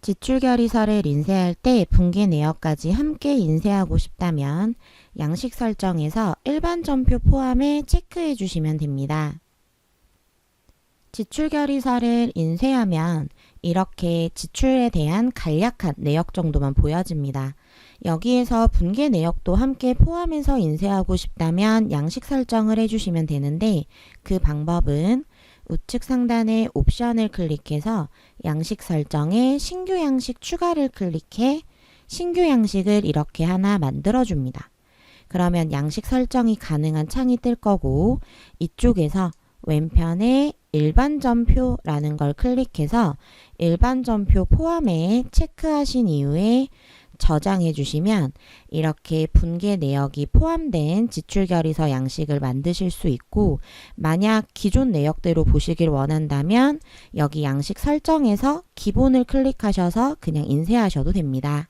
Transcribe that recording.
지출결의서를 인쇄할 때 분기 내역까지 함께 인쇄하고 싶다면 양식 설정에서 일반 전표 포함에 체크해 주시면 됩니다. 지출결의서를 인쇄하면 이렇게 지출에 대한 간략한 내역 정도만 보여집니다. 여기에서 분계 내역도 함께 포함해서 인쇄하고 싶다면 양식 설정을 해주시면 되는데 그 방법은 우측 상단의 옵션을 클릭해서 양식 설정에 신규 양식 추가를 클릭해 신규 양식을 이렇게 하나 만들어 줍니다. 그러면 양식 설정이 가능한 창이 뜰 거고 이쪽에서 왼편에 일반 전표라는 걸 클릭해서 일반 전표 포함에 체크하신 이후에 저장해 주시면 이렇게 분계 내역이 포함된 지출 결의서 양식을 만드실 수 있고 만약 기존 내역대로 보시길 원한다면 여기 양식 설정에서 기본을 클릭하셔서 그냥 인쇄하셔도 됩니다.